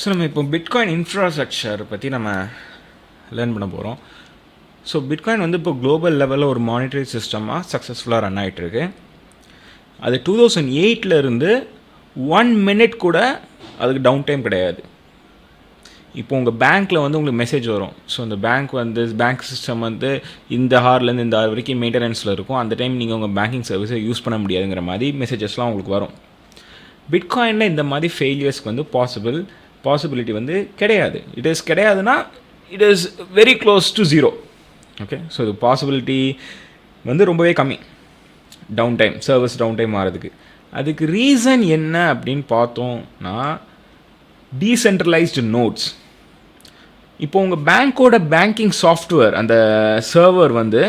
So நம்ம இப்போ bitcoin infrastructure பற்றி நம்ம லேர்ன் பண்ண போகிறோம் ஸோ பிட்காயின் வந்து இப்போ குளோபல் லெவலில் ஒரு மானிட்டரி சிஸ்டமாக சக்ஸஸ்ஃபுல்லாக ரன் ஆகிட்டுருக்கு அது டூ தௌசண்ட் எயிட்டில் இருந்து ஒன் மினிட் கூட அதுக்கு டவுன் டைம் கிடையாது. இப்போ உங்கள் பேங்க்கில் வந்து உங்களுக்கு மெசேஜ் வரும். ஸோ இந்த பேங்க் வந்து பேங்க் சிஸ்டம் வந்து இந்த ஹார்லேருந்து இந்த ஹார் வரைக்கும் மெயின்டெனன்ஸில் இருக்கும். அந்த டைம் நீங்கள் உங்கள் பேங்கிங் சர்வீஸை யூஸ் பண்ண முடியாதுங்கிற மாதிரி மெசேஜஸ்லாம் உங்களுக்கு வரும். பிட்காயினில் இந்த மாதிரி ஃபெயிலியர்ஸ்க்கு வந்து பாசிபிள் பாசிபிலிட்டி வந்து கிடையாது. It is கிடையாதுன்னா it is very close to zero okay so இது பாசிபிலிட்டி வந்து ரொம்பவே கம்மி. Down time service down time ஆகிறதுக்கு அதுக்கு ரீசன் என்ன அப்படின்னு பார்த்தோம்னா டீசென்ட்ரலைஸ்டு நோட்ஸ் இப்போ உங்கள் பேங்க்கோட பேங்கிங் சாஃப்ட்வேர் அந்த சர்வர் வந்து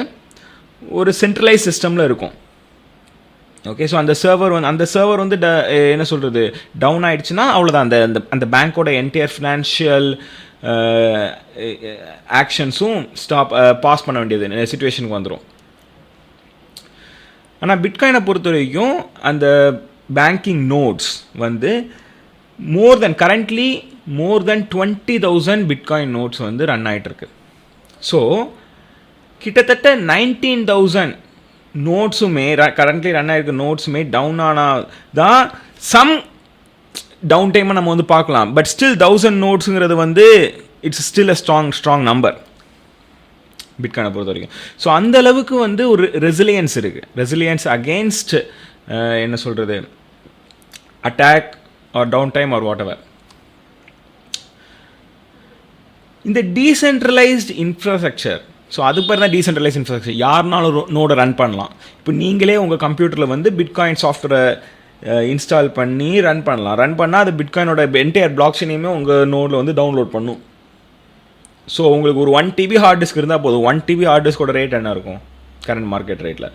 ஒரு சென்ட்ரலைஸ் சிஸ்டமில் இருக்கும். ஓகே ஸோ அந்த சர்வர் வந்து அந்த சர்வர் வந்து ட eh, என்ன சொல்கிறது டவுன் ஆயிடுச்சுன்னா அவ்வளோதான் அந்த அந்த அந்த பேங்க்கோட என்டையர் ஃபினான்ஷியல் ஆக்ஷன்ஸும் ஸ்டாப் பாஸ் பண்ண வேண்டியது சுச்சுவேஷனுக்கு வந்துடும் ஆனால் பிட்காயினை பொறுத்த வரைக்கும் அந்த பேங்கிங் நோட்ஸ் வந்து more than currently more than twenty thousand bitcoin nodes வந்து ரன் ஆகிட்டுருக்கு ஸோ கிட்டத்தட்ட நைன்டீன் தௌசண்ட் நோட்ஸுமே கரண்ட்லி ரன் ஆகிருக்க நோட்ஸுமே டவுன் ஆனால் தான் சம் டவுன் டைமை நம்ம வந்து பார்க்கலாம். பட் ஸ்டில் தௌசண்ட் நோட்ஸுங்கிறது வந்து it's still a strong strong number பிட்கானை பொறுத்த வரைக்கும் ஸோ அந்த அளவுக்கு வந்து ஒரு ரெசிலியன்ஸ் இருக்குது ரெசிலியன்ஸ் அகேன்ஸ்ட் என்ன சொல்கிறது attack or down time or whatever இந்த டீசென்ட்ரலைஸ்ட் இன்ஃப்ராஸ்ட்ரக்சர் ஸோ அதுக்கு பேர் தான் டீசென்ட்ரலைஸ் இன்ஃப்ராஸ்ட்ரக்சர் யாருனாலும் நோடு ரன் பண்ணலாம். இப்போ நீங்களே உங்கள் கம்ப்யூட்டரில் வந்து பிட்காயின் சாஃப்ட்வேரை இன்ஸ்டால் பண்ணி ரன் பண்ணலாம். ரன் பண்ணால் அது பிட்காயினோட என்டையர் பிளாக்செயினையுமே உங்கள் நோடில் வந்து டவுன்லோட் பண்ணும். ஸோ உங்களுக்கு ஒரு ஒன் டிபி ஹார்ட் டிஸ்க் இருந்தால் போதும். ஒன் டிபி ஹார்ட் டிஸ்கோட ரேட் என்ன இருக்கும்? கரண்ட் மார்க்கெட் ரேட்டில்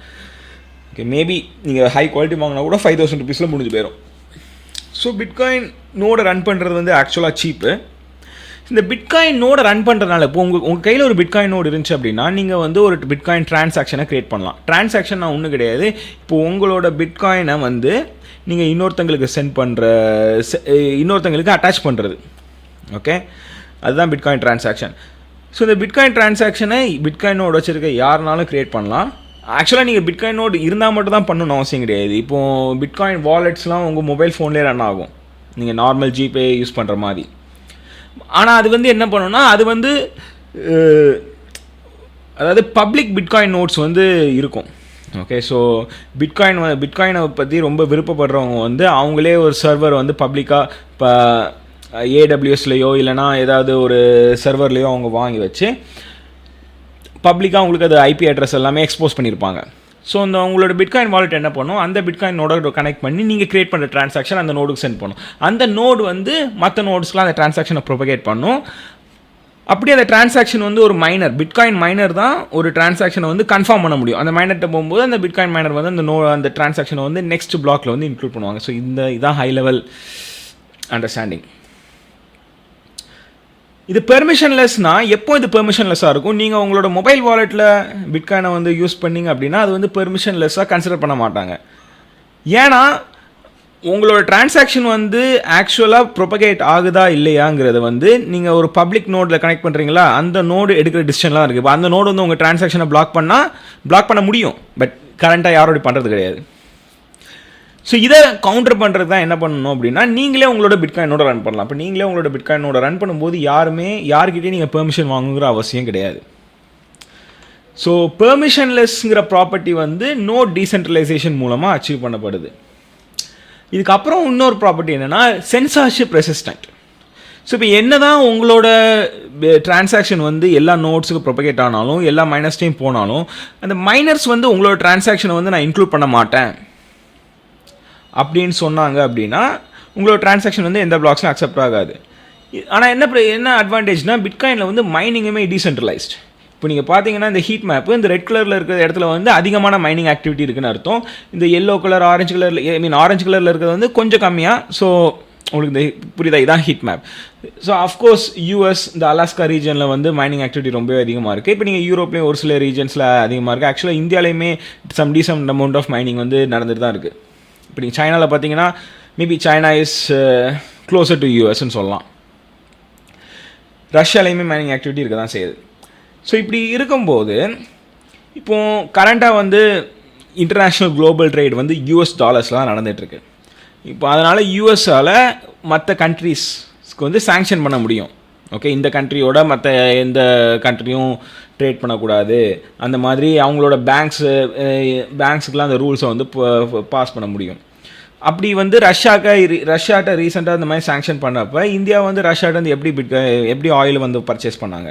ஓகே மேபி நீங்கள் ஹை குவாலிட்டி வாங்கினா கூட ஃபைவ் தௌசண்ட் ருபீஸில் முடிஞ்சு போயிடும் ஸோ பிட்காயின் நோடை ரன் பண்ணுறது வந்து ஆக்சுவலாக சீப்பு இந்த பிட்காயின் நோட ரன் பண்ணுறதுனால இப்போ உங்கள் உங்கள் கையில் ஒரு பிட்காயின் நோடு இருந்துச்சு அப்படின்னா நீங்கள் வந்து ஒரு பிட்காயின் ட்ரான்சாக்ஷனை க்ரியேட் பண்ணலாம். ட்ரான்சாக்ஷன் நான் ஒன்றும் கிடையாது. இப்போ உங்களோட பிட்காயினை வந்து நீங்கள் இன்னொருத்தங்களுக்கு சென்ட் பண்ணுற இன்னொருத்தங்களுக்கு அட்டாச் பண்ணுறது ஓகே அதுதான் பிட்காயின் ட்ரான்சாக்ஷன் ஸோ இந்த பிட்காயின் ட்ரான்சாக்ஷனை பிட்காயின் நோடு வச்சுருக்க யாருனாலும் க்ரியேட் பண்ணலாம். ஆக்சுவலாக நீங்கள் பிட்காயின் நோடு இருந்தால் மட்டும் தான் பண்ணணும் அவசியம் கிடையாது. இப்போது பிட்காயின் வாலெட்ஸ்லாம் உங்கள் மொபைல் ஃபோன்லேயே ரன் ஆகும். நீங்கள் நார்மல் ஜிபே யூஸ் பண்ணுற மாதிரி. ஆனால் அது வந்து என்ன பண்ணணும்னா அது வந்து அதாவது பப்ளிக் பிட்காயின் நோட்ஸ் வந்து இருக்கும். ஓகே ஸோ பிட்காயின் பிட்காயினை பற்றி ரொம்ப விருப்பப்படுறவங்க வந்து அவங்களே ஒரு சர்வர் வந்து பப்ளிக்காக இப்போ ஏடபிள்யூஎஸ்லேயோ இல்லைனா ஏதாவது ஒரு சர்வர்லேயோ அவங்க வாங்கி வச்சு பப்ளிக்காக அவங்களுக்கு அது ஐபி அட்ரஸ் எல்லாமே எக்ஸ்போஸ் பண்ணியிருப்பாங்க ஸோ அந்த உங்களோட பிட்காயின் வாலெட் என்ன பண்ணும்? அந்த பிட்காயின் நோட கனெக்ட் பண்ணி நீங்கள் கிரியேட் பண்ணுற ட்ரான்சாக்ஷன் அந்த நோடுக்கு சென்ட் பண்ணும். அந்த நோடு வந்து மற்ற நோட்ஸ்லாம் அந்த ட்ரான்சாக்ஷனை ப்ரொபகேட் பண்ணும். அப்படி அந்த டிரான்சாக்ஷன் வந்து ஒரு மைனர் பிட்காயின் மைனர் தான் ஒரு டிரான்சாக்ஷனை வந்து கன்ஃபார்ம் பண்ண முடியும். அந்த மைனர்கிட்ட போகும்போது அந்த பிட்காயின் மைனர் வந்து அந்த நோ அந்த டிரான்சாக்ஷனை வந்து நெக்ஸ்ட் பிளாக்ல வந்து இன்க்ளூட் பண்ணுவாங்க. ஸோ இந்த இதான் ஹை லெவல் அண்டர்ஸ்டாண்டிங் இது பெர்மிஷன்லெஸ்னால் எப்போ இது பெர்மிஷன்லெஸ்ஸாக இருக்கும்? நீங்கள் உங்களோட மொபைல் வாலெட்டில் பிட்காயினை வந்து யூஸ் பண்ணீங்க அப்படின்னா அது வந்து பெர்மிஷன்லெஸ்ஸாக கன்சிடர் பண்ண மாட்டாங்க. ஏன்னா உங்களோட டிரான்சாக்ஷன் வந்து ஆக்சுவலாக ப்ரொபகேட் ஆகுதா இல்லையாங்கிறத வந்து நீங்கள் ஒரு பப்ளிக் நோடில் கனெக்ட் பண்ணுறீங்களா அந்த நோடு எடுக்கிற டிசிஷன்லாம் இருக்குது இப்போ அந்த நோடு வந்து உங்கள் டிரான்சாக்ஷனை பிளாக் பண்ணால் பிளாக் பண்ண முடியும். பட் கரண்ட்டாக யாரோட பண்ணுறது கிடையாது. ஸோ இதை கவுண்டர் பண்ணுறது தான் என்ன பண்ணணும் அப்படின்னா நீங்களே உங்களோட பிட்காயினோட ரன் பண்ணலாம். இப்போ நீங்களே உங்களோட பிட்காயினோட ரன் பண்ணும்போது யாருமே யார்கிட்டையும் நீங்கள் பெர்மிஷன் வாங்குங்கிற அவசியம் கிடையாது. ஸோ பெர்மிஷன்லெஸ்ங்கிற ப்ராப்பர்ட்டி வந்து நோ டீசென்ட்ரலைசேஷன் மூலமாக அச்சீவ் பண்ணப்படுது. இதுக்கப்புறம் இன்னொரு ப்ராப்பர்ட்டி என்னென்னா சென்சார்ஷிப் ரெசிஸ்டன்ட் ஸோ இப்போ என்ன தான் உங்களோட டிரான்சாக்ஷன் வந்து எல்லா நோட்ஸுக்கு ப்ரொபகேட் ஆனாலும் எல்லா மைனர்ஸ்டையும் போனாலும் அந்த மைனர்ஸ் வந்து உங்களோட டிரான்சாக்ஷனை வந்து நான் இன்க்ளூட் பண்ண மாட்டேன். அப்படின்னு சொன்னாங்க அப்படின்னா உங்களோட டிரான்சாக்ஷன் வந்து எந்த பிளாக்ஸும் அக்செப்ட் ஆகாது. ஆனால் என்ன என்ன அட்வான்டேஜ்னால் பிட்காயினில் வந்து மைனிங்குமே டீசென்ட்ரலைஸ்ட் இப்போ நீங்கள் பார்த்தீங்கன்னா இந்த ஹீட் மேப்பு இந்த ரெட் கலரில் இருக்கிற இடத்துல வந்து அதிகமான மைனிங் ஆக்டிவிட்டி இருக்குன்னு அர்த்தம். இந்த எல்லோ கலர் ஆரஞ்சு கலரில் ஐ மீன் ஆரஞ்சு கலரில் இருக்கிறது வந்து கொஞ்சம் கம்மியாக ஸோ உங்களுக்கு இந்த புரியுதா? இதான் heat map so of course US இந்த அலாஸ்கா ரீஜனில் வந்து மைனிங் ஆக்டிவிட்டி ரொம்பவே அதிகமாக இருக்குது இப்போ நீங்கள் யூரோப்லேயும் ஒரு சில ரீஜன்ஸில் அதிகமாக இருக்குது ஆக்சுவலாக இந்தியாவிலையுமே some decent amount of mining வந்து நடந்துட்டு தான் இருக்குது இப்போ நீங்கள் சைனாவில் பார்த்தீங்கன்னா maybe China is closer to யூஎஸ்ன்னு சொல்லலாம். ரஷ்யாலையுமே மைனிங் ஆக்டிவிட்டி இருக்க தான் செய்யுது. ஸோ இப்படி இருக்கும்போது இப்போ கரண்ட்டாக வந்து இன்டர்நேஷ்னல் குளோபல் ட்ரேட் வந்து யூஎஸ் டாலர்ஸ்லாம் நடந்துகிட்ருக்கு இப்போ அதனால் யூஎஸ்ஸால் மற்ற கண்ட்ரீஸ்க்கு வந்து சேங்ஷன் பண்ண முடியும். ஓகே இந்த கண்ட்ரியோட மற்ற எந்த கண்ட்ரியும் ட்ரேட் பண்ணக்கூடாது. அந்த மாதிரி அவங்களோட பேங்க்ஸு பேங்க்ஸுக்கெலாம் அந்த ரூல்ஸை வந்து பாஸ் பண்ண முடியும். அப்படி வந்து ரஷ்யாக்க ரஷ்யாட்ட ரீசெண்டாக இந்த மாதிரி சேங்ஷன் பண்ணப்போ இந்தியா வந்து ரஷ்யாட்ட வந்து எப்படி பிட் எப்படி ஆயில் வந்து பர்ச்சேஸ் பண்ணாங்க?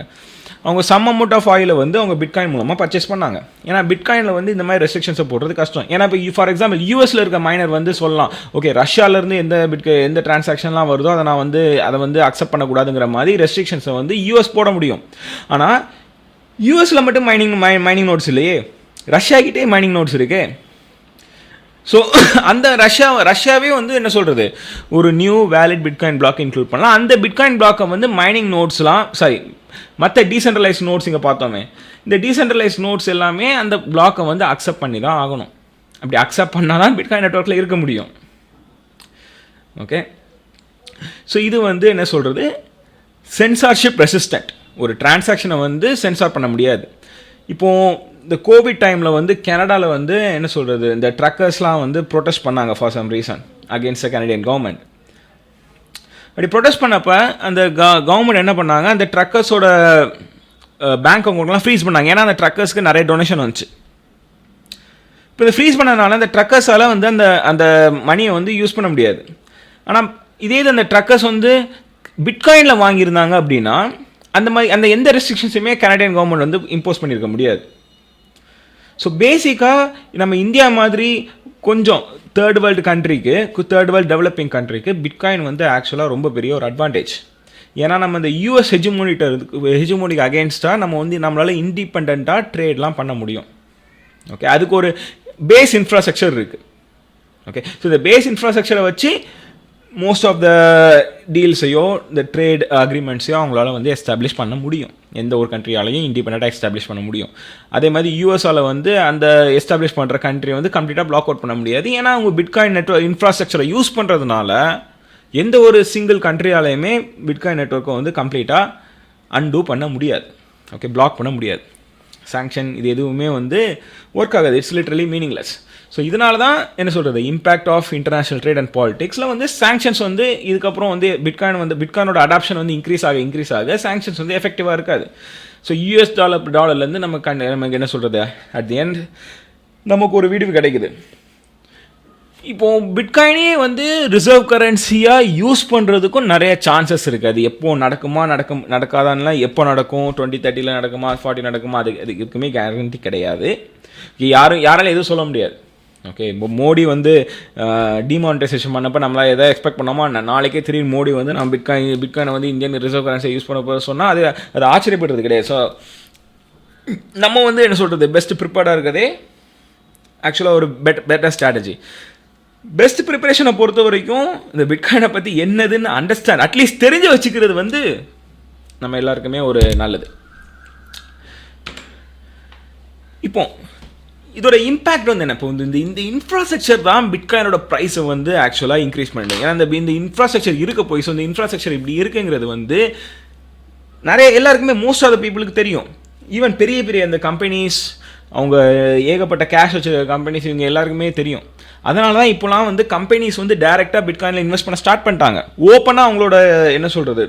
அவங்க சம் அமௌண்ட் ஆஃப் ஆயிலை வந்து அவங்க பிட்காயின் மூலமாக பர்ச்சேஸ் பண்ணாங்க. ஏன்னா பிட்காயினில் வந்து இந்த மாதிரி ரெஸ்ட்ரிக்ஷன்ஸை போடுறது கஷ்டம். ஏன்னா இப்போ ஃபார் எக்ஸாம்பிள் யூஎஸில் இருக்க மைனர் வந்து சொல்லலாம் ஓகே ரஷ்யாவிலேருந்து எந்த பிட் எந்த டிரான்சாக்ஷன்லாம் வருதோ அதை நான் வந்து அதை வந்து அக்செப்ட் பண்ணக்கூடாதுங்கிற மாதிரி ரெஸ்ட்ரிக்ஷன்ஸை வந்து யூஎஸ் போட முடியும். ஆனால் யூஎஸில் மட்டும் மைனிங் மை மைனிங் நோட்ஸ் இல்லையே. ரஷ்யாக்கிட்டே மைனிங் நோட்ஸ் இருக்குது ஸோ அந்த ரஷ்யா ரஷ்யாவே வந்து என்ன சொல்கிறது ஒரு new valid bitcoin block include பண்ணலாம். அந்த பிட்காயின் பிளாக்கை வந்து மைனிங் நோட்ஸ்லாம் சாரி மற்ற டீசென்ட்ரலைஸ் நோட்ஸ் இங்கே பார்த்தோமே. இந்த டீசென்ட்ரலைஸ் நோட்ஸ் எல்லாமே அந்த பிளாக்கை வந்து அக்செப்ட் பண்ணி தான் ஆகணும். அப்படி அக்செப்ட் பண்ணால் தான் பிட்காயின் நெட்ஒர்க்கில் இருக்க முடியும். ஓகே ஸோ இது வந்து என்ன சொல்கிறது சென்சார்ஷிப் ரெசிஸ்டன்ட் ஒரு டிரான்சாக்ஷனை வந்து சென்சார் பண்ண முடியாது. இப்போது இந்த கோவிட் டைமில் வந்து கனடாவில் வந்து என்ன சொல்கிறது இந்த ட்ரக்கர்ஸ்லாம் வந்து ப்ரொட்டஸ்ட் பண்ணாங்க for some reason against the Canadian government அப்படி ப்ரொட்டஸ்ட் பண்ணப்போ அந்த கவர்மெண்ட் என்ன பண்ணாங்க அந்த ட்ரக்கர்ஸோட பேங்க் அக்கௌண்ட்லாம் ஃப்ரீஸ் பண்ணாங்க. ஏன்னா அந்த ட்ரக்கர்ஸ்க்கு நிறைய டொனேஷன் வந்துச்சு. இப்போ இதை ஃப்ரீஸ் பண்ணதுனால அந்த ட்ரக்கர்ஸால் வந்து அந்த அந்த மணியை வந்து யூஸ் பண்ண முடியாது. ஆனால் இதே இது அந்த ட்ரக்கர்ஸ் வந்து பிட்காயினில் வாங்கியிருந்தாங்க அப்படின்னா அந்த மாதிரி அந்த எந்த ரெஸ்ட்ரிக்ஷன்ஸுமே கனடியன் கவர்மெண்ட் வந்து இம்போஸ் பண்ணியிருக்க முடியாது. ஸோ பேசிக்காக நம்ம இந்தியா மாதிரி கொஞ்சம் தேர்ட் வேர்ல்டு கண்ட்ரிக்கு தேர்ட் வேர்ல்டு டெவலப்பிங் கண்ட்ரிக்கு பிட்காயின் வந்து ஆக்சுவலாக ரொம்ப பெரிய ஒரு அட்வான்டேஜ் ஏன்னா நம்ம இந்த யூஎஸ் ஹெஜுமோனிட்ட ஹெஜுமோனிக் அகேன்ஸ்டாக நம்ம வந்து நம்மளால் இண்டிபெண்ட்டாக ட்ரேட்லாம் பண்ண முடியும். ஓகே அதுக்கு ஒரு பேஸ் இன்ஃப்ராஸ்ட்ரக்சர் இருக்குது ஓகே ஸோ இந்த பேஸ் இன்ஃப்ராஸ்ட்ரக்சரை வச்சு மோஸ்ட் ஆஃப் த டீல்ஸையோ இந்த ட்ரேட் அக்ரிமெண்ட்ஸையோ அவங்களால வந்து எஸ்டாப்ளிஷ் பண்ண முடியும். எந்த ஒரு கண்ட்ரியாலையும் இண்டிபெண்ட்டாக எஸ்டாப்ளிஷ் பண்ண முடியும். அதே மாதிரி யூஎஸ்ஆல வந்து அந்த எஸ்டாப்ளிஷ் பண்ணுற கண்ட்ரி வந்து கம்ப்ளீட்டாக பிளாக் அவுட் பண்ண முடியாது. ஏன்னா அவங்க பிட்காயின் நெட்ஒர்க் இன்ஃப்ராஸ்ட்ரக்சரை யூஸ் பண்ணுறதுனால எந்த ஒரு சிங்கிள் கண்ட்ரியாலையுமே பிட்காயின் நெட்ஒர்க்கை வந்து கம்ப்ளீட்டாக அன்டூ பண்ண முடியாது. ஓகே பிளாக் பண்ண முடியாது. சாங்ஷன் இது எதுவுமே வந்து ஒர்க் ஆகாது. இட்ஸ் லிட்ரலி மீனிங்லெஸ் ஸோ இதனால தான் என்ன சொல்கிறது impact of international trade and பாலிடிக்ஸில் வந்து சாங்ஷன்ஸ் வந்து இதுக்கப்புறம் வந்து பிட்காயின் வந்து பிட்காயினோட அடாப்ஷன் வந்து இன்க்ரீஸ் ஆக இன்க்ரீஸ் ஆக சாங்ஷன்ஸ் வந்து எஃபெக்டிவாக இருக்காது. ஸோ யூஎஸ் டாலர் டாலர்லேருந்து நம்ம கண் நமக்கு என்ன சொல்கிறது அட் தி எண்ட் நமக்கு ஒரு விடுவு கிடைக்குது. இப்போது பிட்காயினே வந்து ரிசர்வ் கரன்சியாக யூஸ் பண்ணுறதுக்கும் நிறைய சான்சஸ் இருக்குது அது எப்போ நடக்குமா நடக்கும் நடக்காதான்லாம் எப்போ நடக்கும்? டுவெண்ட்டி தேர்ட்டியில் நடக்குமா ஃபார்ட்டி நடக்குமா? அது அது எதுக்குமே கேரண்டி கிடையாது. யாரும் யாராலும் எதுவும் சொல்ல முடியாது. ஓகே இப்போ மோடி வந்து டிமானிட்டைசேஷன் பண்ணப்போ நம்மளால் எதாவது எக்ஸ்பெக்ட் பண்ணாமா நாளைக்கே திடீர்னு மோடி வந்து நம்ம பிட்காயின் பிட்காயினை வந்து இந்தியன் ரிசர்வ் கரன்சியை யூஸ் பண்ண போக சொன்னால் அது அது ஆச்சரியப்படுறது கிடையாது. ஸோ நம்ம வந்து என்ன சொல்கிறது பெஸ்ட் ப்ரிப்பேர்டாக இருக்கிறதே ஆக்சுவலாக ஒரு பெட் பெட்டர் ஸ்ட்ராட்டஜி பெஸ்ட் ப்ரிப்பரேஷனை பொறுத்த வரைக்கும் இந்த பிட்காயினை பற்றி என்னதுன்னு அண்டர்ஸ்டாண்ட் அட்லீஸ்ட் தெரிஞ்சு வச்சுக்கிறது வந்து நம்ம எல்லாருக்குமே ஒரு நல்லது. இப்போ இதோட இம்பேக்ட் வந்து என்ன? இப்போ இந்த இந்த இன்ஃப்ராஸ்ட்ரக்சர் தான் பிட்காயினோட ப்ரைஸை வந்து ஆக்சுவலாக இன்க்ரீஸ் பண்ணிடுங்க ஏன்னா இந்த இந்த இன்ஃப்ராஸ்ட்ரக்சர் இருக்க போய் ஸோ இந்த இன்ஃப்ராஸ்ட்ரக்சர் இப்படி இருக்குங்கிறது வந்து நிறைய எல்லாருக்குமே மோஸ்ட் ஆஃப் த பீப்புளுக்கு தெரியும். ஈவன் பெரிய பெரிய அந்த கம்பெனிஸ் அவங்க ஏகப்பட்ட கேஷ் வச்ச கம்பெனிஸ் இவங்க எல்லாருக்குமே தெரியும். அதனால தான் இப்போலாம் வந்து கம்பெனிஸ் வந்து டேரெக்டாக பிட்காயினில் இன்வெஸ்ட் பண்ண ஸ்டார்ட் பண்ணிட்டாங்க. ஓப்பனாக அவங்களோட என்ன சொல்கிறது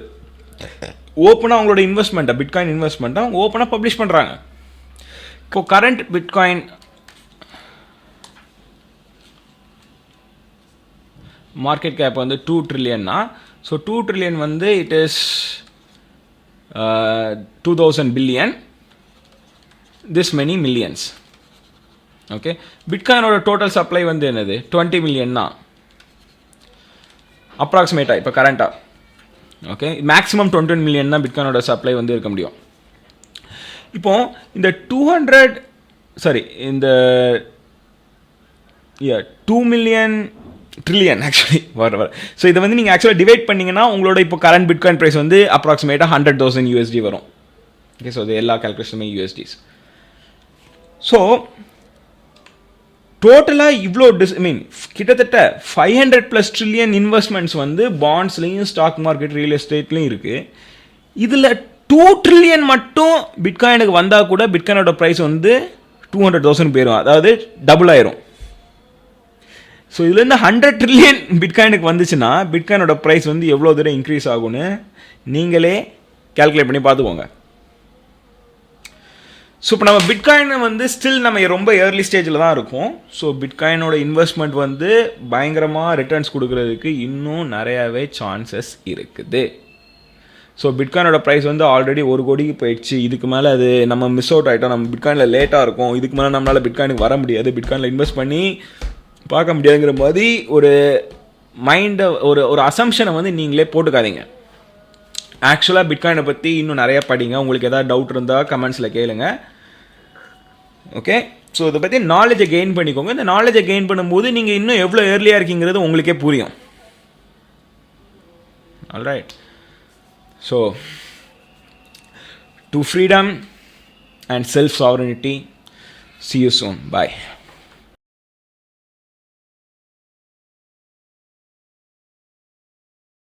ஓப்பனாக அவங்களோட இன்வெஸ்ட்மெண்ட்டை பிட்காயின் இன்வெஸ்ட்மெண்ட்டை அவங்க ஓப்பனாக பப்ளிஷ் பண்ணுறாங்க இப்போ கரண்ட் பிட்காயின் மார்க்கெட் கேப் வந்து டூ ட்ரில்லியன்னா ஸோ டூ ட்ரில்லியன் வந்து it is two thousand billion this many millions okay பிட்காயினோட total supply வந்து என்னது? டுவெண்ட்டி மில்லியன் தான் அப்ராக்சிமேட்டாக இப்போ கரண்ட்டாக ஓகே மேக்ஸிமம் டுவெண்ட்டி மில்லியன் தான் பிட்காயினோட சப்ளை வந்து இருக்க முடியும். இப்போ இந்த டூ ஹண்ட்ரட் சாரி இந்த டூ மில்லியன் ட்ரில்லியன் ஆக்சுவலி வர வர. ஸோ இதை வந்து நீங்கள் ஆக்சுவலாக டிவைட் பண்ணிங்கன்னா உங்களோட இப்போ கரண்ட் பிட்காயின் ப்ரைஸ் வந்து அப்ராக்சிமேட்டாக ஹண்ட்ரட் தௌசண்ட் யூஎஸ்டி வரும். ஓகே ஸோ இது எல்லா கேல்குலேஷனுமே யூஎஸ்டிஸ் ஸோ டோட்டலாக இவ்வளோ டிஸ் ஐ மீன் கிட்டத்தட்ட five hundred plus trillion investments வந்து பாண்ட்ஸ்லேயும் ஸ்டாக் மார்க்கெட் ரியல் எஸ்டேட்லேயும் இருக்குது இதில் டூ ட்ரில்லியன் மட்டும் பிட்காயினுக்கு வந்தால் கூட பிட்காயினோட ப்ரைஸ் வந்து டூ ஹண்ட்ரட் தௌசண்ட் போயிடும் அதாவது டபுள் ஆயிரும். ஸோ இதுலேருந்து ஹண்ட்ரட் ட்ரில்லியன் பிட்காயினுக்கு வந்துச்சுன்னா பிட்காயினோட ப்ரைஸ் வந்து எவ்வளோ தூரம் இன்க்ரீஸ் ஆகும்னு நீங்களே கால்குலேட் பண்ணி பார்த்துக்கோங்க. ஸோ இப்போ நம்ம பிட்காயின் வந்து ஸ்டில் நம்ம ரொம்ப ஏர்லி ஸ்டேஜில் தான் இருக்கும். ஸோ பிட்காயினோட இன்வெஸ்ட்மெண்ட் வந்து பயங்கரமாக ரிட்டர்ன்ஸ் கொடுக்கறதுக்கு இன்னும் நிறையாவே சான்சஸ் இருக்குது. ஸோ பிட்காயினோட ப்ரைஸ் வந்து ஆல்ரெடி ஒரு கோடிக்கு போயிடுச்சு. இதுக்கு மேலே அது நம்ம மிஸ் அவுட் ஆகிட்டோம் நம்ம பிட்காயினில் லேட்டாக இருக்கும். இதுக்கு மேலே நம்மளால் பிட்காயினுக்கு வர முடியாது. பிட்காயினில் இன்வெஸ்ட் பண்ணி பார்க்க முடியாதுங்கிற மாதிரி ஒரு மைண்டை ஒரு ஒரு அசம்ஷனை வந்து நீங்களே போட்டுக்காதீங்க. ஆக்சுவலாக பிட்காயினை பற்றி இன்னும் நிறையா படிங்க. உங்களுக்கு எதாவது டவுட் இருந்தால் கமெண்ட்ஸில் கேளுங்க. ஓகே ஸோ இதை பற்றி நாலேஜை கெயின் பண்ணிக்கோங்க. இந்த நாலேஜை கெயின் பண்ணும்போது நீங்கள் இன்னும் எவ்வளோ ஏர்லியாக இருக்கீங்கிறது உங்களுக்கே புரியும். Alright so to freedom and self sovereignty see you soon bye